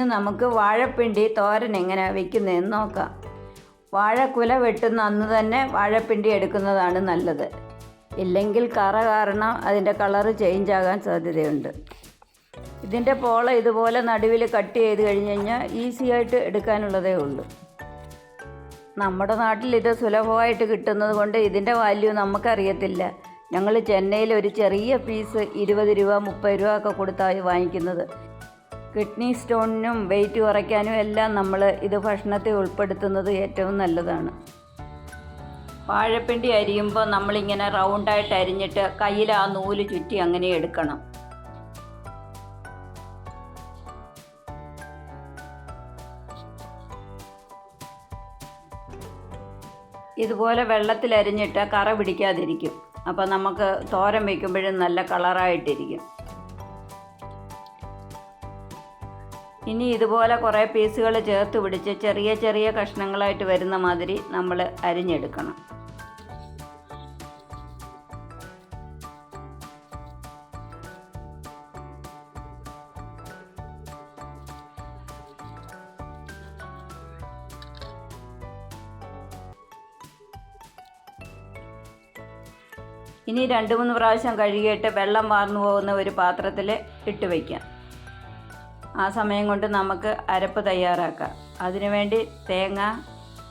ഇന്ന് നമുക്ക് വാഴപ്പിണ്ടി തോരൻ എങ്ങനെ വെക്കുന്നതെന്ന് നോക്കാം. വാഴക്കുല വെട്ടുന്ന അന്ന് തന്നെ വാഴപ്പിണ്ടി എടുക്കുന്നതാണ് നല്ലത്. ഇല്ലെങ്കിൽ കറ കാരണം അതിന്റെ കളറ് ചേഞ്ച് ആകാൻ സാധ്യതയുണ്ട്. ഇതിന്റെ പോള ഇതുപോലെ നടുവിൽ കട്ട് ചെയ്ത് കഴിഞ്ഞ് കഴിഞ്ഞാൽ ഈസി ആയിട്ട് എടുക്കാനുള്ളതേ ഉള്ളൂ. നമ്മുടെ നാട്ടിൽ ഇത് സുലഭമായിട്ട് കിട്ടുന്നത് കൊണ്ട് ഇതിന്റെ വാല്യൂ നമുക്കറിയത്തില്ല. ഞങ്ങൾ ചെന്നൈയിൽ ഒരു ചെറിയ പീസ് ഇരുപത് രൂപ മുപ്പത് രൂപ ഒക്കെ കൊടുത്താണ് വാങ്ങിക്കുന്നത്. കിഡ്നി സ്റ്റോണിനും വെയിറ്റ് കുറയ്ക്കാനും എല്ലാം നമ്മൾ ഇത് ഭക്ഷണത്തിൽ ഉൾപ്പെടുത്തുന്നത് ഏറ്റവും നല്ലതാണ്. വാഴപ്പിണ്ടി അരിയുമ്പോൾ നമ്മളിങ്ങനെ റൗണ്ടായിട്ട് അരിഞ്ഞിട്ട് കയ്യിൽ ആ നൂൽ ചുറ്റി അങ്ങനെ എടുക്കണം. ഇതുപോലെ വെള്ളത്തിൽ അരിഞ്ഞിട്ട് കറ പിടിക്കാതിരിക്കും. അപ്പോൾ നമുക്ക് തോരം വയ്ക്കുമ്പോഴും നല്ല കളറായിട്ടിരിക്കും. ഇനി ഇതുപോലെ കുറേ പീസുകൾ ചേർത്ത് പിടിച്ച് ചെറിയ ചെറിയ കഷ്ണങ്ങളായിട്ട് വരുന്ന മാതിരി നമ്മൾ അരിഞ്ഞെടുക്കണം. ഇനി രണ്ട് മൂന്ന് പ്രാവശ്യം കഴുകിയിട്ട് വെള്ളം വാർന്നു പോകുന്ന ഒരു പാത്രത്തിൽ ഇട്ട് വയ്ക്കാം. ആ സമയം കൊണ്ട് നമുക്ക് അരപ്പ് തയ്യാറാക്കാം. അതിനുവേണ്ടി തേങ്ങ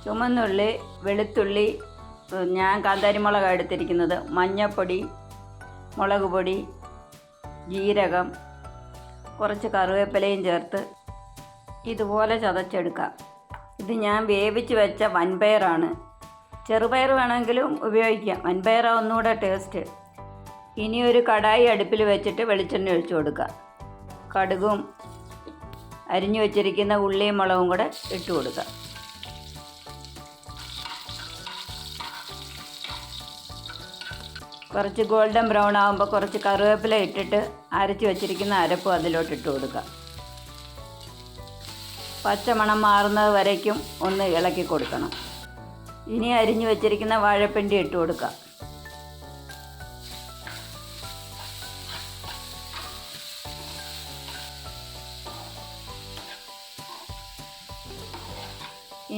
ചുമന്നുള്ളി വെളുത്തുള്ളി ഞാൻ കാന്താരിമുളക് എടുത്തിരിക്കുന്നത്. മഞ്ഞൾപ്പൊടി മുളക് പൊടി ജീരകം കുറച്ച് കറിവേപ്പിലയും ചേർത്ത് ഇതുപോലെ ചതച്ചെടുക്കാം. ഇത് ഞാൻ വേവിച്ച് വെച്ച വൻപയറാണ്. ചെറുപയർ വേണമെങ്കിലും ഉപയോഗിക്കാം. വൻപയറാണ് ഒന്നുകൂടെ ടേസ്റ്റ്. ഇനി ഒരു കടായി അടുപ്പിൽ വെച്ചിട്ട് വെളിച്ചെണ്ണ ഒഴിച്ചു കൊടുക്കുക കടുകും അരിഞ്ഞു വെച്ചിരിക്കുന്ന ഉള്ളിയും മുളകും കൂടെ ഇട്ട് കൊടുക്കുക. കുറച്ച് ഗോൾഡൻ ബ്രൗൺ ആകുമ്പോൾ കുറച്ച് കറിവേപ്പില ഇട്ടിട്ട് അരച്ച് വെച്ചിരിക്കുന്ന അരപ്പും അതിലോട്ട് ഇട്ട് കൊടുക്കുക. പച്ചമണം മാറുന്നത് വരയ്ക്കും ഒന്ന് ഇളക്കി കൊടുക്കണം. ഇനി അരിഞ്ഞു വെച്ചിരിക്കുന്ന വാഴപ്പിണ്ടി ഇട്ട് കൊടുക്കുക.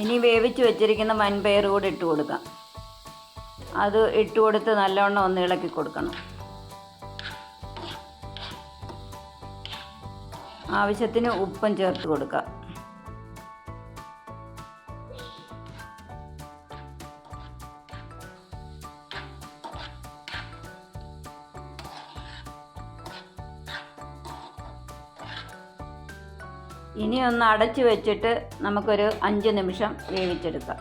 ഇനി വേവിച്ച് വെച്ചിരിക്കുന്ന വൻപയർ കൂടി ഇട്ട് കൊടുക്കാം. അത് ഇട്ട് കൊടുത്ത് നല്ലവണ്ണം ഒന്ന് ഇളക്കി കൊടുക്കണം. ആവശ്യത്തിന് ഉപ്പും ചേർത്ത് കൊടുക്കാം. ഇനി ഒന്ന് അടച്ചു വെച്ചിട്ട് നമുക്കൊരു അഞ്ച് നിമിഷം വേവിച്ചെടുക്കാം.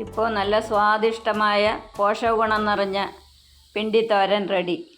ഇപ്പോൾ നല്ല സ്വാദിഷ്ടമായ പോഷകഗുണം നിറഞ്ഞ പിണ്ടിത്തോരൻ റെഡി.